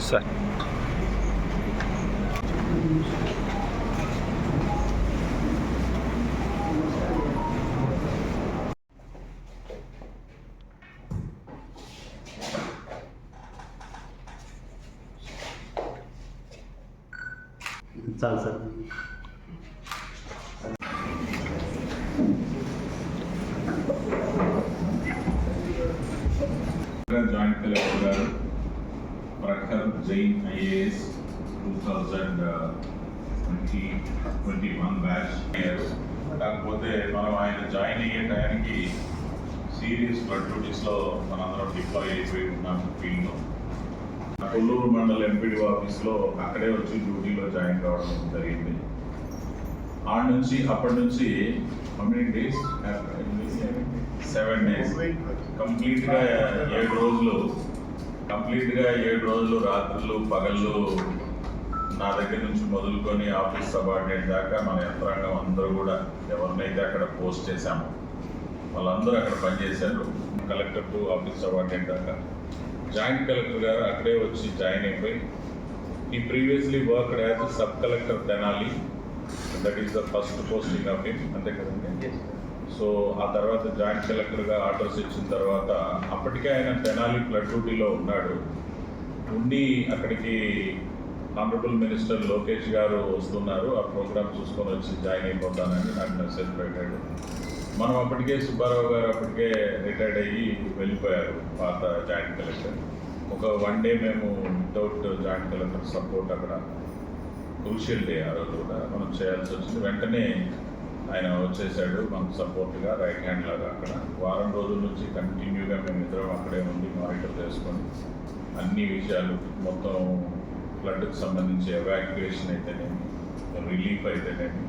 Sir చాలు sir joint collector గారు Prakhar Jain IAS two thousand twenty twenty one batch కాకపోతే మనం ఆయన జాయిన్ అయ్యే టయానికి సీరియస్ బ్లడ్ డ్యూటీస్లో మనందరం డిప్లాయ్ అయిపోయి ఉన్నాం ఫీల్డ్లో కొల్లూరు మండల ఎంపీడీ ఆఫీస్లో అక్కడే వచ్చి డ్యూటీలో జాయిన్ కావడం జరిగింది. ఆడ నుంచి అప్పటి నుంచి డేస్ సెవెన్ డేస్ కంప్లీట్గా ఏడు రోజులు కంప్లీట్గా ఏడు రోజులు రాత్రులు పగళ్ళు నా దగ్గర నుంచి మొదలుకొని ఆఫీస్ సబార్డినేట్ దాకా మన యంత్రాంగం అందరూ కూడా ఎవరినైతే అక్కడ పోస్ట్ చేశామో వాళ్ళందరూ అక్కడ పనిచేశారు. కలెక్టర్ టు ఆఫీస్ సబార్డినేట్ దాకా. జాయింట్ కలెక్టర్ గారు అక్కడే వచ్చి జాయిన్ అయిపోయి ఈ previously work as sub collector Tenali. That is the first posting of him అంతే కదండి? సో ఆ తర్వాత జాయింట్ కలెక్టర్గా ఆర్డర్స్ ఇచ్చిన తర్వాత అప్పటికే ఆయన తెనాలి ఫ్లడ్ డ్యూటీలో ఉన్నాడు. ఉండి అక్కడికి ఆనరబుల్ మినిస్టర్ లోకేష్ గారు వస్తున్నారు. ఆ ప్రోగ్రామ్ చూసుకొని వచ్చి జాయిన్ అయిపోతానని నాకు మెసేజ్ పెట్టాడు. మనం అప్పటికే సుబ్బారావు గారు అప్పటికే రిటైర్డ్ అయ్యి వెళ్ళిపోయారు పాత జాయింట్ కలెక్టర్ ఒక వన్ డే మేము వితౌట్ జాయింట్ కలెక్టర్ సపోర్ట్ అక్కడ క్రూషియల్ డే ఆ రోజు కూడా మనం చేయాల్సి వచ్చింది. వెంటనే ఆయన వచ్చేసాడు మనకు సపోర్ట్గా రైట్ హ్యాండ్ లాగా అక్కడ. వారం రోజుల నుంచి కంటిన్యూగా మేము ఇద్దరం అక్కడే ఉండి మానిటర్ చేసుకొని అన్ని విషయాలు మొత్తం ఫ్లడ్కి సంబంధించి ఎవాక్యుయేషన్ అయితేనేమి రిలీఫ్ అయితేనేమి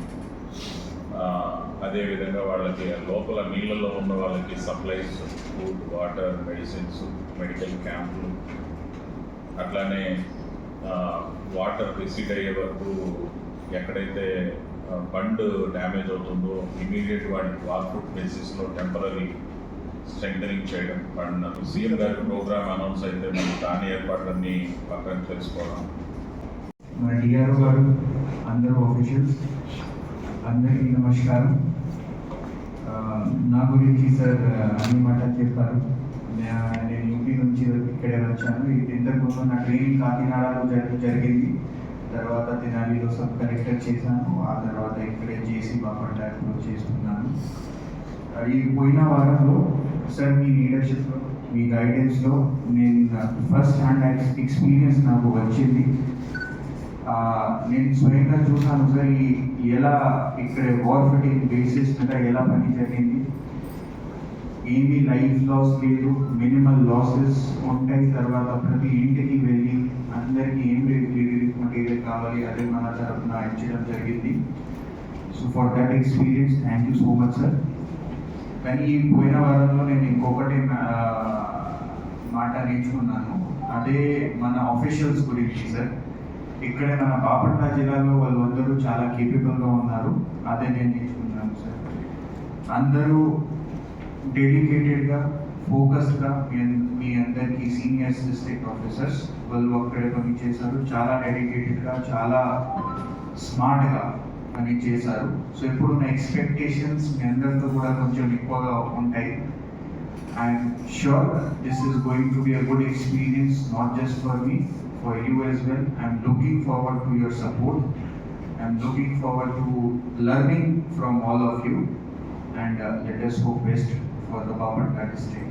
అదేవిధంగా వాళ్ళకి లోపల నీళ్ళలో ఉన్న వాళ్ళకి supplies food water medicines medical క్యాంపులు అట్లానే వాటర్ రిసీడ్ అయ్యే వరకు ఎక్కడైతే బండ్ డ్యామేజ్ అవుతుందో ఇమీడియట్ వాటికి వార్ఫుట్ బేసిస్లో టెంపరీ స్ట్రెంగ్ చేయడం బండ్ సీఎం గారి ప్రోగ్రామ్ అనౌన్స్ అయితే మేము దాని ఏర్పాట్లన్నీ పక్కన తెలుసుకోవడం. మన డిఆర్ఓ గారు అందరూ ఆఫీషియల్స్ అందరికీ నమస్కారం. నా గురించి సార్ అన్ని మాటలు చెప్పారు. నేను యూపీ నుంచి ఇక్కడే వచ్చాను. ఇది ఇంతకుముందు నా ట్రైనింగ్ కాకినాడలో జరిగింది. తర్వాత తెనాలిలో సబ్ కలెక్టర్ చేశాను ఆ తర్వాత ఇక్కడే చేసి బాపట్లలో చేస్తున్నాను. ఈ పోయిన వారంలో సార్ మీ లీడర్షిప్లో మీ గైడెన్స్లో నేను ఫస్ట్ హ్యాండ్ ఎక్స్పీరియన్స్ నాకు వచ్చింది. నేను స్వయంగా చూసాను సార్ ఈ ఎలా ఇక్కడ వార్ ఫిటింగ్ బేసిస్ మీద ఎలా పని జరిగింది. ఏంది లైఫ్ లాస్ లేదు మినిమల్ లాసెస్ ఉంటాయి. తర్వాత ప్రతి ఇంటికి వెళ్ళి అందరికీ ఏం మెటీరియల్ మన తరఫున ఇచ్చడం జరిగింది. So for that experience thank you so much sir కానీ ఈ పోయిన వారంలో నేను ఇంకొకటి మాట నేర్చుకున్నాను. అదే మన ఆఫీషియల్స్ గురించి సార్ ఇక్కడ మన బాపట్ల జిల్లాలో వాళ్ళందరూ చాలా కేపబుల్గా ఉన్నారు. అదే నేను నేర్చుకున్నాను సార్ అందరూ డెడికేటెడ్గా ఫోకస్డ్గా మీ అన్- మీ అందరికీ సీనియర్ డిస్ట్రిక్ట్ ఆఫీసర్స్ వాళ్ళు అక్కడే పని చేశారు చాలా డెడికేటెడ్గా చాలా స్మార్ట్గా పని చేశారు సో ఇప్పుడు నా ఎక్స్పెక్టేషన్స్ మీ అందరితో కూడా కొంచెం ఎక్కువగా ఉంటాయి I'm sure this is going to be a good experience, not just for me, for you as well. I'm looking forward to your support. I'm looking forward to learning from all of you. And uh, let us hope best for the Babatla district.